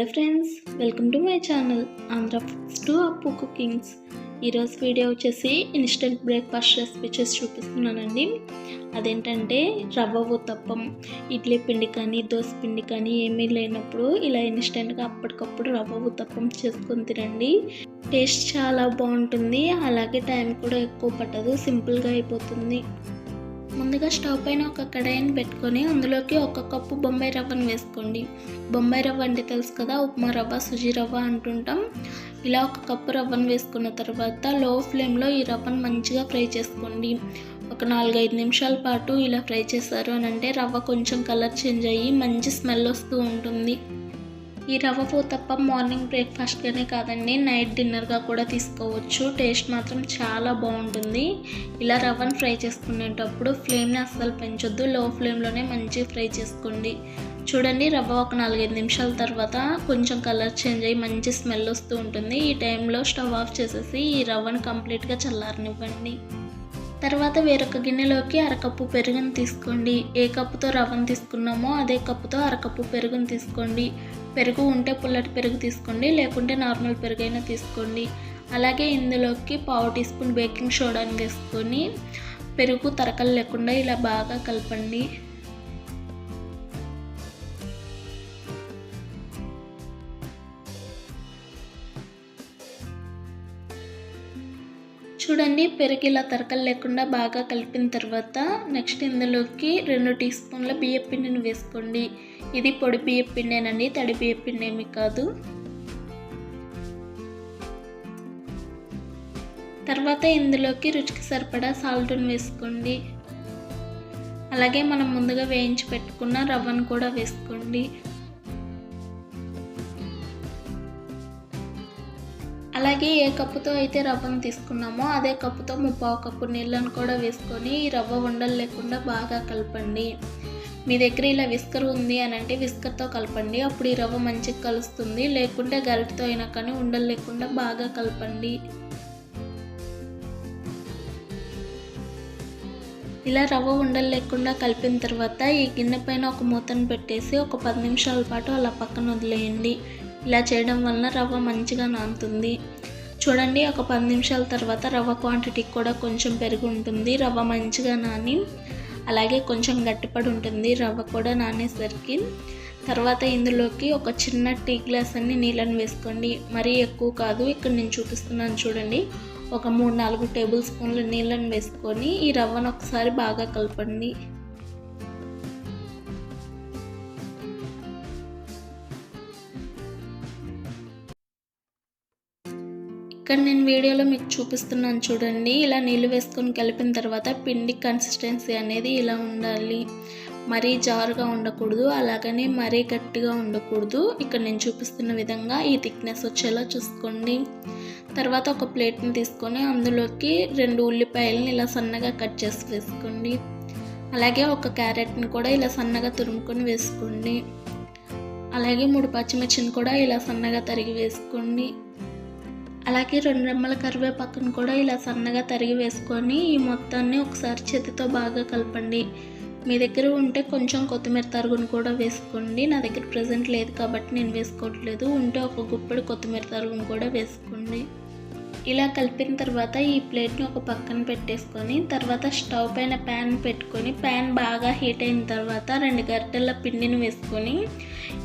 Hello friends welcome to my channel Andhra foods to Appu cookings. ఈరోజు video వచ్చేసి instant breakfast recipe చేసి చూపిస్తున్నానండి. అదేంటంటే రవ్వ ఉత్తప్పం ఇడ్లీ పిండి కానీ దోశ పిండి కానీ ఏమీ లేనప్పుడు ఇలా ఇన్స్టెంట్గా అప్పటికప్పుడు రవ్వ ఉత్తప్పం చేసుకొని తినండి. టేస్ట్ చాలా బాగుంటుంది అలాగే టైం కూడా ఎక్కువ పట్టదు సింపుల్గా అయిపోతుంది. ముందుగా స్టవ్ పైన ఒక కడాయిని పెట్టుకొని అందులోకి ఒక కప్పు బొంబాయి రవ్వను వేసుకోండి. బొంబాయి రవ్వ అంటే తెలుసు కదా ఉప్మా రవ్వ సుజీ రవ్వ అంటుంటాం. ఇలా ఒక కప్పు రవ్వను వేసుకున్న తర్వాత లో ఫ్లేమ్లో ఈ రవ్వను మంచిగా ఫ్రై చేసుకోండి. ఒక నాలుగైదు నిమిషాల పాటు ఇలా ఫ్రై చేశారు అని అంటే రవ్వ కొంచెం కలర్ చేంజ్ అయ్యి మంచి స్మెల్ వస్తూ ఉంటుంది. ఈ రవ్వ పూతప్ప మార్నింగ్ బ్రేక్ఫాస్ట్గానే కాదండి నైట్ డిన్నర్గా కూడా తీసుకోవచ్చు. టేస్ట్ మాత్రం చాలా బాగుంటుంది. ఇలా రవ్వను ఫ్రై చేసుకునేటప్పుడు ఫ్లేమ్ని అస్సలు పెంచొద్దు. లో ఫ్లేమ్లోనే మంచిగా ఫ్రై చేసుకోండి. చూడండి రవ్వ ఒక నాలుగైదు నిమిషాల తర్వాత కొంచెం కలర్ చేంజ్ అయ్యి మంచి స్మెల్ వస్తూ ఉంటుంది. ఈ టైంలో స్టవ్ ఆఫ్ చేసేసి ఈ రవ్వను కంప్లీట్గా చల్లారనివ్వండి. తర్వాత వేరొక గిన్నెలోకి అరకప్పు పెరుగును తీసుకోండి. ఏ కప్పుతో రవ్వను తీసుకున్నామో అదే కప్పుతో అరకప్పు పెరుగును తీసుకోండి. పెరుగు ఉంటే పుల్లటి పెరుగు తీసుకోండి లేకుంటే నార్మల్ పెరుగు అయినా తీసుకోండి. అలాగే ఇందులోకి పావు టీ స్పూన్ బేకింగ్ సోడాని వేసుకొని పెరుగు తరకలు లేకుండా ఇలా బాగా కలపండి. చూడండి పెరుగు ఇలా తరకలు లేకుండా బాగా కలిపిన తర్వాత నెక్స్ట్ ఇందులోకి రెండు టీ స్పూన్ల బియ్యం పిండిని వేసుకోండి. ఇది పొడి బియ్య పిండేనండి తడి బియ్య పిండి ఏమి కాదు. తర్వాత ఇందులోకి రుచికి సరిపడా సాల్ట్ని వేసుకోండి. అలాగే మనం ముందుగా వేయించి పెట్టుకున్న రవ్వను కూడా వేసుకోండి. అలాగే ఏ కప్పుతో అయితే రవ్వను తీసుకున్నామో అదే కప్పుతో ముప్పావు కప్పు నీళ్ళను కూడా వేసుకొని ఈ రవ్వ ఉండలు లేకుండా బాగా కలపండి. మీ దగ్గర ఇలా విస్కర్ ఉంది అని అంటే విస్కర్తో కలపండి. అప్పుడు ఈ రవ్వ మంచిగా కలుస్తుంది. లేకుంటే గరిటతో అయినా కానీ ఉండలు లేకుండా బాగా కలపండి. ఇలా రవ్వ ఉండలు లేకుండా కలిపిన తర్వాత ఈ గిన్నె పైన ఒక మూతను పెట్టేసి ఒక పది నిమిషాల పాటు అలా పక్కన వదిలేయండి. ఇలా చేయడం వలన రవ్వ మంచిగా నానుతుంది. చూడండి ఒక పది నిమిషాల తర్వాత రవ్వ క్వాంటిటీ కూడా కొంచెం పెరిగి ఉంటుంది రవ్వ మంచిగా నాని అలాగే కొంచెం గట్టిపడి ఉంటుంది. రవ్వ కూడా నానేసరికి తర్వాత ఇందులోకి ఒక చిన్న టీ గ్లాస్ అన్ని నీళ్ళని వేసుకోండి. మరీ ఎక్కువ కాదు ఇక్కడ నేను చూపిస్తున్నాను చూడండి. ఒక మూడు నాలుగు టేబుల్ స్పూన్లు నీళ్ళని వేసుకొని ఈ రవ్వను ఒకసారి బాగా కలపండి. ఇక్కడ నేను వీడియోలో మీకు చూపిస్తున్నాను చూడండి. ఇలా నీళ్ళు వేసుకొని కలిపిన తర్వాత పిండి కన్సిస్టెన్సీ అనేది ఇలా ఉండాలి. మరీ జారుగా ఉండకూడదు అలాగనే మరీ గట్టిగా ఉండకూడదు. ఇక్కడ నేను చూపిస్తున్న విధంగా ఈ థిక్నెస్ వచ్చేలా చూసుకోండి. తర్వాత ఒక ప్లేట్ని తీసుకొని అందులోకి రెండు ఉల్లిపాయలను ఇలా సన్నగా కట్ చేసి వేసుకోండి. అలాగే ఒక క్యారెట్ని కూడా ఇలా సన్నగా తురుముకొని వేసుకోండి. అలాగే మూడు పచ్చిమిర్చిని కూడా ఇలా సన్నగా తరిగి వేసుకోండి. అలాగే రెండు రెమ్మల కరివేపాకును కూడా ఇలా సన్నగా తరిగి వేసుకొని ఈ మొత్తాన్ని ఒకసారి చేతితో బాగా కలపండి. మీ దగ్గర ఉంటే కొంచెం కొత్తిమీర తరుగును కూడా వేసుకోండి. నా దగ్గర ప్రజెంట్ లేదు కాబట్టి నేను వేసుకోవట్లేదు. ఉంటే ఒక గుప్పెడు కొత్తిమీర తరుగును కూడా వేసుకోండి. ఇలా కలిపిన తర్వాత ఈ ప్లేట్ని ఒక పక్కన పెట్టేసుకొని తర్వాత స్టవ్ పైన ప్యాన్ పెట్టుకొని ప్యాన్ బాగా హీట్ అయిన తర్వాత రెండు గరిటెల పిండిని వేసుకొని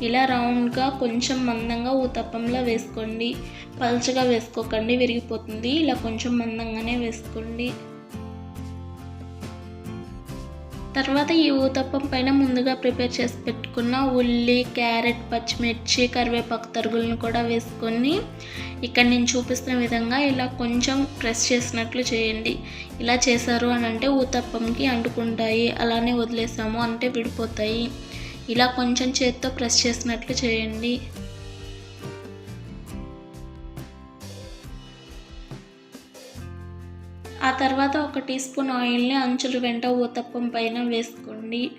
ఇలా రౌండ్గా కొంచెం మందంగా ఊతప్పంలో వేసుకోండి. పల్చగా వేసుకోకండి విరిగిపోతుంది. ఇలా కొంచెం మందంగానే వేసుకోండి. తర్వాత ఈ ఊతప్పం పైన ముందుగా ప్రిపేర్ చేసి పెట్టుకున్న ఉల్లి క్యారెట్ పచ్చిమిర్చి కరివేపాకు తరుగులను కూడా వేసుకొని ఇక్కడ నేను చూపిస్తున్న విధంగా ఇలా కొంచెం ప్రెస్ చేసినట్లు చేయండి. ఇలా చేశారు అని అంటే ఊతప్పంకి అంటుకుంటాయి అలానే వదిలేసాము అంటే విడిపోతాయి. ఇలా కొంచెం చేత్తో ప్రెస్ చేసినట్లు చేయండి. తర్వాత ఒక టీ స్పూన్ ఆయిల్ని అంచులు వెంట ఊతప్పం పైన వేసుకోండి.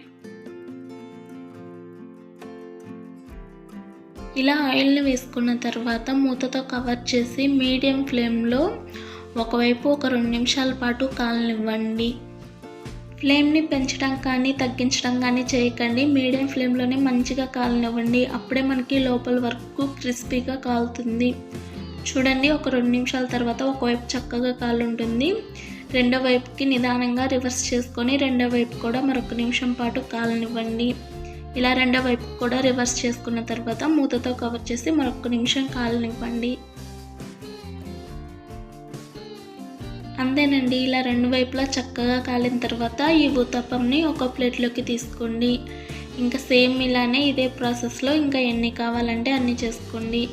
ఇలా ఆయిల్ని వేసుకున్న తర్వాత మూతతో కవర్ చేసి మీడియం ఫ్లేమ్లో ఒకవైపు ఒక రెండు నిమిషాల పాటు కాలనివ్వండి. ఫ్లేమ్ని పెంచడం కానీ తగ్గించడం కానీ చేయకండి. మీడియం ఫ్లేమ్లోనే మంచిగా కాలనివ్వండి. అప్పుడే మనకి లోపల వరకు క్రిస్పీగా కాలుతుంది. చూడండి ఒక రెండు నిమిషాల తర్వాత ఒకవైపు చక్కగా కాలుంటుంది. రెండో వైపుకి నిదానంగా రివర్స్ చేసుకొని రెండో వైపు కూడా మరొక నిమిషం పాటు కాలనివ్వండి. ఇలా రెండో వైపు కూడా రివర్స్ చేసుకున్న తర్వాత మూతతో కవర్ చేసి మరొక నిమిషం కాలనివ్వండి. అంతేనండి ఇలా రెండు వైపులా చక్కగా కాలిన తర్వాత ఈ ఊతప్పంని ఒక ప్లేట్లోకి తీసుకోండి. ఇంకా సేమ్ ఇలానే ఇదే ప్రాసెస్లో ఇంకా ఎన్ని కావాలంటే అన్ని చేసుకోండి.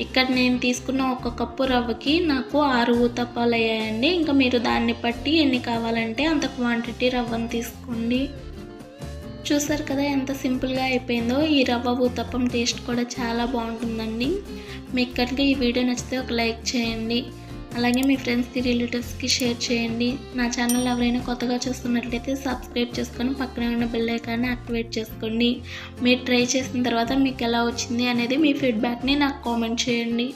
ఇక్కడ నేను తీసుకున్న ఒక కప్పు రవ్వకి నాకు ఆరు ఊతప్పాలు అయ్యాయండి. ఇంకా మీరు దాన్ని బట్టి ఎన్ని కావాలంటే అంత క్వాంటిటీ రవ్వను తీసుకోండి. చూసారు కదా ఎంత సింపుల్గా అయిపోయిందో? ఈ రవ్వ ఊతప్పం టేస్ట్ కూడా చాలా బాగుంటుందండి. మీకు కనుక ఈ వీడియో నచ్చితే ఒక లైక్ చేయండి. అలాగే మీ ఫ్రెండ్స్కి రిలేటివ్స్కి షేర్ చేయండి. నా ఛానల్ ఎవరైనా కొత్తగా చూస్తున్నట్లయితే సబ్స్క్రైబ్ చేసుకొని పక్కనే ఉన్న బెల్ ఐకాన్ని యాక్టివేట్ చేసుకోండి. మీరు ట్రై చేసిన తర్వాత మీకు ఎలా వచ్చింది అనేది మీ ఫీడ్బ్యాక్ని నాకు కామెంట్ చేయండి.